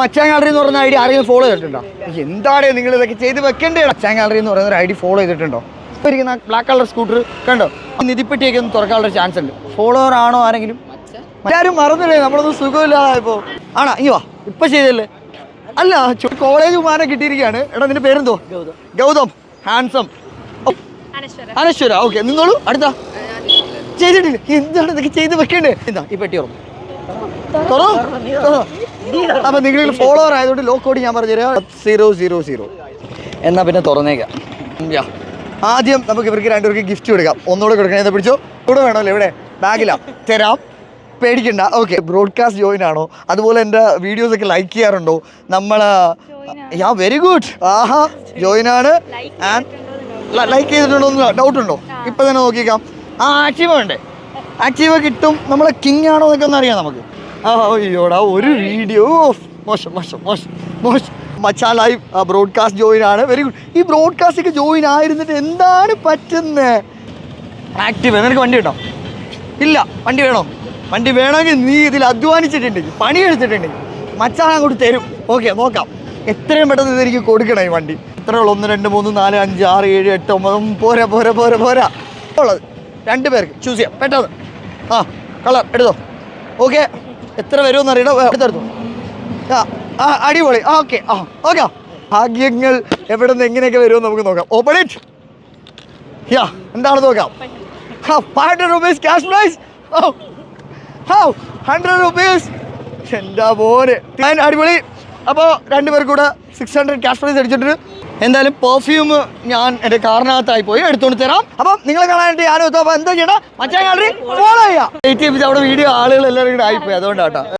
മച്ചാൻ gallery എന്ന് പറയുന്ന I D ആരെങ്കിലും ഫോളോ ചെയ്തിട്ടുണ്ടോ? എന്താണ് നിങ്ങൾ ഇതൊക്കെ ചെയ്ത് വെക്കേണ്ടേ? മച്ചാൻ ഗാലറി എന്ന് പറയുന്ന ഒരു ഐ ഡി ഫോളോ ചെയ്തിട്ടുണ്ടോ? ഇപ്പോൾ ഇരിക്കുന്ന ബ്ലാക്ക് കളർ സ്കൂട്ടർ കണ്ടോ? നിധിപ്പെട്ടിയൊക്കെ ഒന്ന് തുറക്കാനുള്ള ചാൻസ് ഉണ്ട്. ഫോളോവർ ആണോ ആരെങ്കിലും? എല്ലാവരും മറന്നില്ലേ? നമ്മളൊന്നും സുഖമില്ലാതായപ്പോ. ആണോ ഇനി വാ. ഇപ്പൊ ചെയ്തല്ലേ? അല്ല കോളേജ് മാന കിട്ടിയിരിക്കുകയാണ്. എടാ നിന്റെ പേരെന്തോ? ഗൗതം. ഹാൻസം അനശ്വര. ഓക്കെ നിന്നോളൂ. അടുത്ത. ചെയ്തിട്ടില്ല. എന്താണ് ഇതൊക്കെ ചെയ്ത് വെക്കേണ്ടേ? എന്താ ഈ പെട്ടി ഉറന്നു അപ്പൊ നിങ്ങൾ ഫോളോവർ ആയതുകൊണ്ട് ലോ കോഡ് ഞാൻ പറഞ്ഞുതരാം സീറോ സീറോ സീറോ എന്നാ പിന്നെ തുറന്നേക്കാം. ആദ്യം നമുക്ക് ഇവർക്ക് രണ്ടുപേർക്ക് ഗിഫ്റ്റ് കൊടുക്കാം. ഒന്നുകൂടെ കൊടുക്കണം. എന്താ പിടിച്ചോ? കൂടെ വേണമല്ലോ? ഇവിടെ. ബാഗിലാ. തരാം. പേടിക്കണ്ട. ഓക്കെ ബ്രോഡ്കാസ്റ്റ് ജോയിൻ ആണോ? അതുപോലെ എന്റെ വീഡിയോസ് ഒക്കെ ലൈക്ക് ചെയ്യാറുണ്ടോ? നമ്മൾ യാ വെരി ഗുഡ് ആഹാ. ജോയിൻ ആണ്. ആൻഡ് ലൈക്ക് ചെയ്തിട്ടുണ്ടോ എന്ന് ഡൗട്ട് ഉണ്ടോ? ഇപ്പൊ തന്നെ നോക്കിക്കാം ആ ആക്റ്റീവ് വേണ്ടേ? ആക്റ്റീവ് കിട്ടും. നമ്മളെ കിങ് ആണോ എന്നൊക്കെ ഒന്ന് അറിയാം നമുക്ക്. അയ്യോടാ ഒരു വീഡിയോ മോശം മോശം മോശം മോശം. മച്ചാ ലൈവ് ബ്രോഡ്കാസ്റ്റ് ജോയിൻ ആണ്. വെരി ഗുഡ് ഈ ബ്രോഡ്കാസ്റ്റ് ജോയിൻ ആയിരുന്നിട്ട് എന്താണ് പറ്റുന്നത് ആക്റ്റീവ് നിനക്ക് വണ്ടി കിട്ടോ? ഇല്ല വണ്ടി വേണോ? വണ്ടി വേണമെങ്കിൽ നീ ഇതിൽ അധ്വാനിച്ചിട്ടുണ്ടെങ്കിൽ പണിയെടുത്തിട്ടുണ്ടെങ്കിൽ മച്ചാൻ അങ്ങോട്ട് തരും. ഓക്കെ നോക്കാം. എത്രയും പെട്ടെന്ന് ഇതെനിക്ക് കൊടുക്കണം ഈ വണ്ടി. എത്ര ഉള്ളു? ഒന്ന് രണ്ട് മൂന്ന് നാല് അഞ്ച് ആറ് ഏഴ് എട്ട് ഒമ്പത് പോരാ പോരാ പോരാ പോരാ. ഉള്ളത്. രണ്ട് പേർക്ക്. ചൂസ് ചെയ്യാം. പെട്ടെന്ന്. ആ കളർ എടുത്തോ. ഓക്കെ എത്ര വരുമെന്ന് അറിയണോ? അടിപൊളി. ആ ഓക്കെ. ആ ഓക്കെ. ഭാഗ്യങ്ങൾ എവിടെ നിന്ന് എങ്ങനെയൊക്കെ വരുമെന്ന് നമുക്ക് നോക്കാം. ഓപ്പൺ ഇറ്റ് യാ എന്താണ് നോക്കാം? Five hundred rupees cash prize hundred rupees എന്താ പോലെ അടിപൊളി. അപ്പോൾ രണ്ടുപേർ കൂടെ സിക്സ് ഹൺഡ്രഡ് ക്യാഷ് പ്രൈസ് അടിച്ചിട്ട് എന്തായാലും പെർഫ്യൂം ഞാൻ എന്റെ കാറിനകത്തായി പോയി എടുത്തുകൊണ്ട് തരാം. അപ്പം നിങ്ങൾ കാണാനായിട്ട് ഞാനും എത്തും അപ്പോൾ എന്താ ചെയ്യണം? മറ്റേ ഗാലറി ഫോളോ ചെയ്യാം. എയ്റ്റ് അവിടെ വീഡിയോ ആളുകൾ എല്ലാവരും കൂടെ ആയിപ്പോയി. അതുകൊണ്ടാട്ടോ.